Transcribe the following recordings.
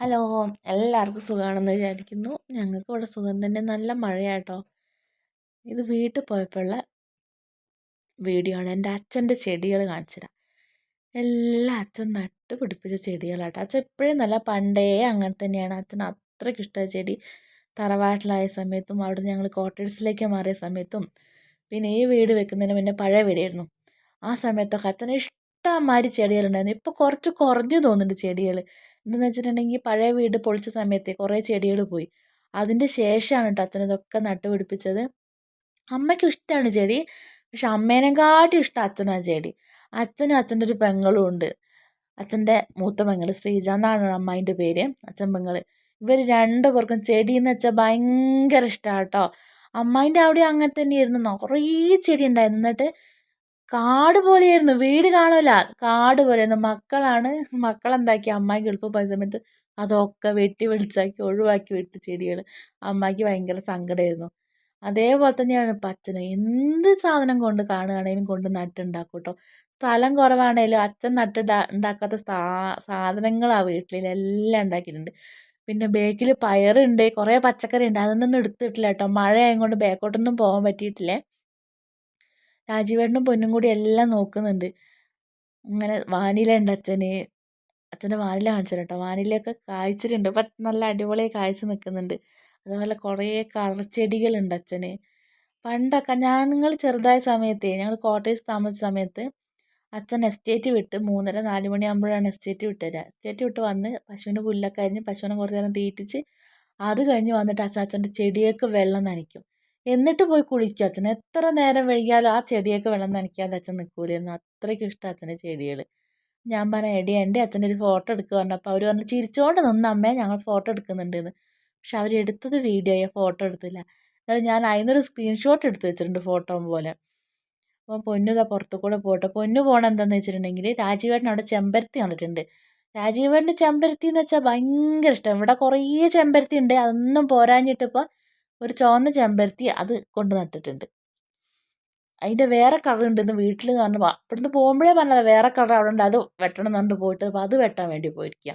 Hello എല്ലാവർക്കും സുഖമാണെന്ന് വിചാരിക്കുന്നു. ഞങ്ങൾക്ക് ഇവിടെ സുഖം തന്നെ. നല്ല മഴയാട്ടോ. ഇത് വീട്ടിൽ പോയപ്പോഴുള്ള വീഡിയോ ആണ്. എന്റെ അച്ഛന്റെ ചെടികൾ കാണിച്ചുതരാം. എല്ലാം അച്ഛൻ നട്ട് പിടിപ്പിച്ച ചെടികളാട്ടോ. അച്ഛൻ എപ്പോഴും നല്ല പണ്ടേ അങ്ങനെ തന്നെയാണ്. അച്ഛൻ അത്രയ്ക്ക് ഇഷ്ടമായ ചെടി. തറവാട്ടിലായ സമയത്തും അവിടെ ഞങ്ങൾ ക്വാർട്ടേഴ്സിലേക്ക് മാറിയ സമയത്തും പിന്നെ ഈ വീട് വെക്കുന്നതിന് മുന്നേ പഴയ വീടായിരുന്നു. ആ സമയത്തൊക്കെ അച്ഛന് ഇഷ്ടംമാതിരി ചെടികളുണ്ടായിരുന്നു. ഇപ്പോൾ കുറച്ച് കുറഞ്ഞു തോന്നുന്നുണ്ട് ചെടികൾ എന്താണെന്ന് വെച്ചിട്ടുണ്ടെങ്കിൽ പഴയ വീട് പൊളിച്ച സമയത്തെ കുറേ ചെടികൾ പോയി. അതിന്റെ ശേഷമാണ് കേട്ടോ അച്ഛൻ ഇതൊക്കെ നട്ടുപിടിപ്പിച്ചത്. അമ്മയ്ക്കും ഇഷ്ടമാണ് ചെടി. പക്ഷെ അമ്മേനെക്കാട്ടും ഇഷ്ടം അച്ഛനാണ് ചെടി. അച്ഛനും അച്ഛന്റെ ഒരു പെങ്ങളും ഉണ്ട്. അച്ഛന്റെ മൂത്ത പെങ്ങൾ ശ്രീജ എന്നാണ് അമ്മായിന്റെ പേര്. അച്ഛൻ പെങ്ങൾ ഇവർ രണ്ടു പേർക്കും ചെടി എന്ന് വെച്ചാൽ ഭയങ്കര ഇഷ്ടമാണ് കേട്ടോ അമ്മായിന്റെ അവിടെ അങ്ങനെ തന്നെയായിരുന്നു. കുറേ ചെടി ഉണ്ടായിരുന്നു. എന്നിട്ട് കാട് പോലെയായിരുന്നു. വീട് കാണൂല. കാട് പോലെയായിരുന്നു. മക്കളാണ്. മക്കളെന്താക്കി? അമ്മായി ഗൾഫിൽ പോയ സമയത്ത് അതൊക്കെ വെട്ടി വെളിച്ചാക്കി ഒഴിവാക്കി വിട്ട് ചെടികൾ അമ്മായിക്ക് ഭയങ്കര സങ്കടമായിരുന്നു അതേപോലെ തന്നെയാണ് പച്ചന്. എന്ത് സാധനം കൊണ്ട് കാണുകയാണെങ്കിലും കൊണ്ട് നട്ടുണ്ടാക്കും കേട്ടോ സ്ഥലം കുറവാണേലും അച്ഛൻ നട്ട് ഉണ്ടാക്കാത്ത സാധനങ്ങളാണ് വീട്ടിൽ എല്ലാം ഉണ്ടാക്കിയിട്ടുണ്ട്. പിന്നെ ബേക്കിൽ പയറുണ്ട്. കുറേ പച്ചക്കറി ഉണ്ട് അതൊന്നും എടുത്തിട്ടില്ല കേട്ടോ. മഴ ആയതുകൊണ്ട് ബേക്കോട്ടൊന്നും പോകാൻ പറ്റിയിട്ടില്ലേ. രാജീവേട്ടനും പൊന്നും കൂടി എല്ലാം നോക്കുന്നുണ്ട്. അങ്ങനെ വാനില ഉണ്ട് അച്ഛന്. അച്ഛന്റെ വാനില കാണിച്ചു കേട്ടോ വാനിലയൊക്കെ കായ്ച്ചിട്ടുണ്ട്. അപ്പം നല്ല അടിപൊളിയായി കായ്ച്ച് നിൽക്കുന്നുണ്ട്. അതുപോലെ കുറേ കളർ ചെടികളുണ്ട് അച്ഛന്. പണ്ടൊക്കെ ഞാൻ നിങ്ങൾ ചെറുതായ സമയത്തേ ഞങ്ങൾ കോട്ടേഴ്സ് താമസിച്ച സമയത്ത് അച്ഛൻ എസ്റ്റേറ്റ് വിട്ട് മൂന്നര നാല് മണിയാകുമ്പോഴാണ് എസ്റ്റേറ്റ് വിട്ട് തരിക എസ്റ്റേറ്റ് വിട്ട് വന്ന് പശുവിന് പുല്ലൊക്കെ അരിഞ്ഞ് പശുവിനെ കുറച്ച് നേരം തീറ്റിച്ച് അത് കഴിഞ്ഞ് വന്നിട്ട് അച്ഛൻ അച്ഛന്റെ ചെടിയൊക്കെ വെള്ളം നനയ്ക്കും. എന്നിട്ട് പോയി കുളിക്കും അച്ഛൻ. എത്ര നേരം വൈകിയാലും ആ ചെടിയൊക്കെ വെള്ളം നനയ്ക്കാതെ അച്ഛൻ നിൽക്കൂലായിരുന്നു അത്രയ്ക്ക് ഇഷ്ടം അച്ഛന്റെ ചെടികൾ ഞാൻ പറഞ്ഞ എടി എന്റെ അച്ഛന്റെ ഒരു ഫോട്ടോ എടുക്കുക പറഞ്ഞപ്പോൾ അവർ പറഞ്ഞു ചിരിച്ചുകൊണ്ട് നിന്ന് അമ്മേ ഞങ്ങൾ ഫോട്ടോ എടുക്കുന്നുണ്ടെന്ന്. പക്ഷെ അവർ എടുത്തത് ആയി ഫോട്ടോ എടുത്തില്ല. എന്നാലും ഞാൻ അതിനൊരു സ്ക്രീൻഷോട്ട് എടുത്ത് വെച്ചിട്ടുണ്ട് ഫോട്ടോ പോലെ. അപ്പോൾ പൊന്നു ഇതാ പുറത്തു കൂടെ പോട്ടെ പൊന്നു പോകണം എന്താണെന്ന് വെച്ചിട്ടുണ്ടെങ്കിൽ രാജീവേട്ടൻ അവിടെ ചെമ്പരത്തി കണ്ടിട്ടുണ്ട്. രാജീവേട്ടന്റെ ചെമ്പരത്തി എന്ന് വെച്ചാൽ ഭയങ്കര ഇഷ്ടം. ഇവിടെ കുറേ ചെമ്പരത്തി ഉണ്ട്. അതൊന്നും പോരാഞ്ഞിട്ടിപ്പോൾ ഒരു ചുവന്ന ചെമ്പരത്തി അത് കൊണ്ട് നട്ടിട്ടുണ്ട്. അതിന്റെ വേറെ കളർ ഉണ്ടെന്ന് വീട്ടിൽ എന്ന് പറഞ്ഞു ഇവിടുന്ന് പോകുമ്പോഴേ പറഞ്ഞത് വേറെ കളർ അവിടെ ഉണ്ട് അത് വെട്ടണം എന്ന് പോയിട്ട് അപ്പോൾ അത് വെട്ടാൻ വേണ്ടി പോയിരിക്കുക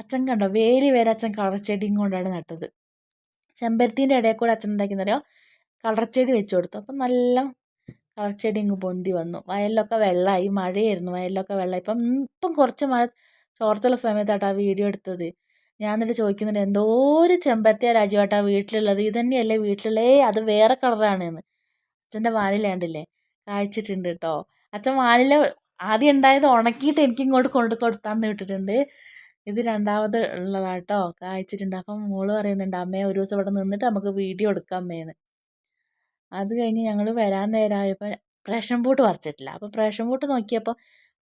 അച്ഛൻ കണ്ടോ വേലി വരെ അച്ഛൻ കളർച്ചെടിയും കൊണ്ടാണ് നട്ടത്. ചെമ്പരത്തിന്റെ ഇടയിൽ കൂടെ അച്ഛൻ എന്താക്കിയെന്നറിയോ കളർ ചെടി വെച്ച് കൊടുത്തു. അപ്പം നല്ല കളർച്ചെടി ചെടി ഇങ്ങ് പൊന്തി വന്നു. വയലിലൊക്കെ വെള്ളമായി മഴയായിരുന്നു വയലിലൊക്കെ വെള്ളമായി. ഇപ്പം ഇപ്പം കുറച്ച് മഴ ചോർച്ചുള്ള സമയത്താട്ടോ ആ വീഡിയോ എടുത്തത്. ഞാൻ എന്നിട്ട് ചോദിക്കുന്നുണ്ട് എന്തോ ഒരു ചെമ്പരത്തിയാണ് രാജുവേട്ടാ വീട്ടിലുള്ളത്? ഇത് തന്നെയല്ലേ വീട്ടിലുള്ളേ അത് വേറെ കളറാണ് എന്ന് അച്ഛന്റെ വാനില കണ്ടില്ലേ? കായ്ച്ചിട്ടുണ്ട് കേട്ടോ അച്ഛൻ വാനില ആദ്യം ഉണ്ടായത് ഉണക്കിയിട്ട് എനിക്ക് ഇങ്ങോട്ട് കൊണ്ട് കൊടുത്താന്ന് വിട്ടിട്ടുണ്ട് ഇത് രണ്ടാമത് ഉള്ളതാട്ടോ കായ്ച്ചിട്ടുണ്ട്. അപ്പം മോൾ പറയുന്നുണ്ട് അമ്മയെ ഒരു ദിവസം ഇവിടെ നിന്നിട്ട് നമുക്ക് വീഡിയോ എടുക്കാം അമ്മേന്ന്. അത് കഴിഞ്ഞ് ഞങ്ങൾ വരാൻ നേരമായപ്പോൾ പ്രേഷൻ ബൂട്ട് പറിച്ചിട്ടില്ല. അപ്പോൾ പ്രേഷൻ ബൂട്ട് നോക്കിയപ്പോൾ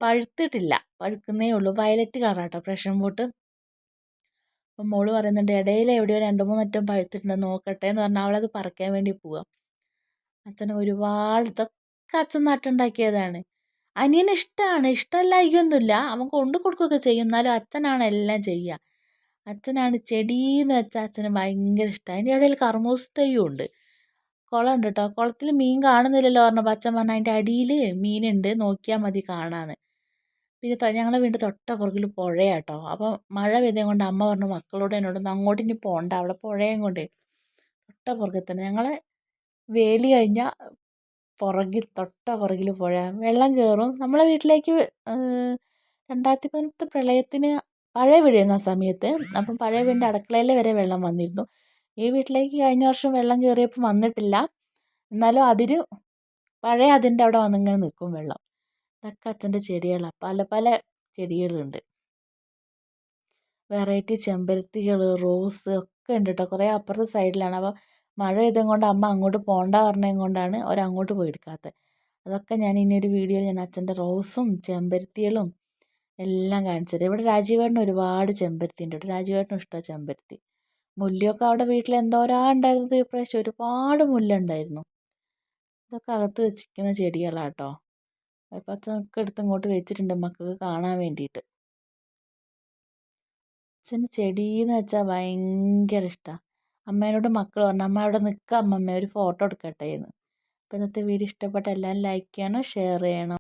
പഴുത്തിട്ടില്ല. പഴുക്കുന്നേ ഉള്ളൂ. വയലറ്റ് കളറാട്ടോ പ്രേഷൻ ഫ്രൂട്ട് അപ്പം മോൾ പറയുന്നുണ്ട് ഇടയിൽ എവിടെയോ രണ്ട് മൂന്നറ്റം പഴുത്തിട്ടുണ്ട് നോക്കട്ടെ എന്ന് പറഞ്ഞാൽ അവളത് പറിക്കാൻ വേണ്ടി പോവുക അച്ഛന് ഒരുപാട് ഇതൊക്കെ അച്ഛൻ നട്ടുണ്ടാക്കിയതാണ്. അനിയന് ഇഷ്ടമാണ് ഇഷ്ടമല്ലായികൊന്നുമില്ല അവൻ കൊണ്ടു കൊടുക്കുകയൊക്കെ ചെയ്യും എന്നാലും അച്ഛനാണ് എല്ലാം ചെയ്യുക. അച്ഛനാണ് ചെടി എന്ന് വെച്ചാൽ അച്ഛന് ഭയങ്കര ഇഷ്ടമാണ് അതിന്റെ ഇടയിൽ കർമ്മൂസ് തൈയും ഉണ്ട്. കുളം ഉണ്ട് കേട്ടോ. കുളത്തിൽ മീൻ കാണുന്നില്ലല്ലോ പറഞ്ഞപ്പോൾ അച്ഛൻ പറഞ്ഞു അതിന്റെ അടിയിൽ മീനുണ്ട് നോക്കിയാൽ മതി കാണാമെന്ന് പിന്നെ ഞങ്ങളുടെ വീടിന്റെ തൊട്ടപ്പുറകിൽ പുഴയാട്ടോ. അപ്പോൾ മഴ പെയ്തത് കൊണ്ട് അമ്മ പറഞ്ഞു മക്കളോട് എന്നോടൊന്ന് അങ്ങോട്ട് ഇനി പോകണ്ട അവിടെ പുഴയും കൊണ്ട് തൊട്ടപ്പുറകിൽ തന്നെ. ഞങ്ങൾ വേലി കഴിഞ്ഞാൽ പുറകിൽ തൊട്ട പുറകിൽ പുഴ. വെള്ളം കയറും നമ്മളെ വീട്ടിലേക്ക് രണ്ടായിരത്തി പതിനെട്ട് പ്രളയത്തിന് പഴയ ആ സമയത്ത്. അപ്പം പഴയ വീടിന്റെ അടുക്കളയിൽ വരെ വെള്ളം വന്നിരുന്നു. ഈ വീട്ടിലേക്ക് കഴിഞ്ഞ വർഷം വെള്ളം കയറിയപ്പോൾ വന്നിട്ടില്ല. എന്നാലും അതിന് പഴയ അതിന്റെ അവിടെ വന്നിങ്ങനെ നിൽക്കും വെള്ളം. ഇതൊക്കെ അച്ഛന്റെ ചെടികളാണ് പല പല ചെടികളുണ്ട്. വെറൈറ്റി ചെമ്പരത്തികൾ റോസ് ഒക്കെ ഉണ്ട് കേട്ടോ കുറേ അപ്പുറത്തെ സൈഡിലാണ്. അപ്പോൾ മഴ പെയ്തത് കൊണ്ട് അമ്മ അങ്ങോട്ട് പോകണ്ട പറഞ്ഞത് കൊണ്ടാണ് അവർ അങ്ങോട്ട് പോയി എടുക്കാത്തത്. അതൊക്കെ ഞാൻ ഇനി ഒരു വീഡിയോയിൽ ഞാൻ അച്ഛന്റെ റോസും ചെമ്പരത്തികളും എല്ലാം കാണിച്ചു ഇവിടെ രാജീവേട്ടന് ഒരുപാട് ചെമ്പരത്തി ഉണ്ട് കേട്ടോ. രാജീവേട്ടനും ഇഷ്ടമാണ് ചെമ്പരത്തി. മുല്ലയൊക്കെ അവിടെ വീട്ടിൽ എന്തോരാ ഉണ്ടായിരുന്നത് ഇപ്രാവശ്യം ഒരുപാട് മുല്ല ഉണ്ടായിരുന്നു. ഇതൊക്കെ അകത്ത് വെച്ചിരിക്കുന്ന ചെടികളാണ് അച്ഛനൊക്കെ എടുത്ത് ഇങ്ങോട്ട് വെച്ചിട്ടുണ്ട് മക്കൾക്ക് കാണാൻ വേണ്ടിയിട്ട്. അച്ഛന് ചെടിയെന്ന് വെച്ചാൽ ഭയങ്കര ഇഷ്ടമാണ് അമ്മേനോട് മക്കൾ പറഞ്ഞു അമ്മ അവിടെ നിൽക്ക് അമ്മമ്മ ഒരു ഫോട്ടോ എടുക്കട്ടെ എന്ന്. അപ്പോൾ ഇന്നത്തെ വീഡിയോ ഇഷ്ടപ്പെട്ടാൽ എല്ലാവരും ലൈക്ക് ചെയ്യണം ഷെയർ ചെയ്യണം.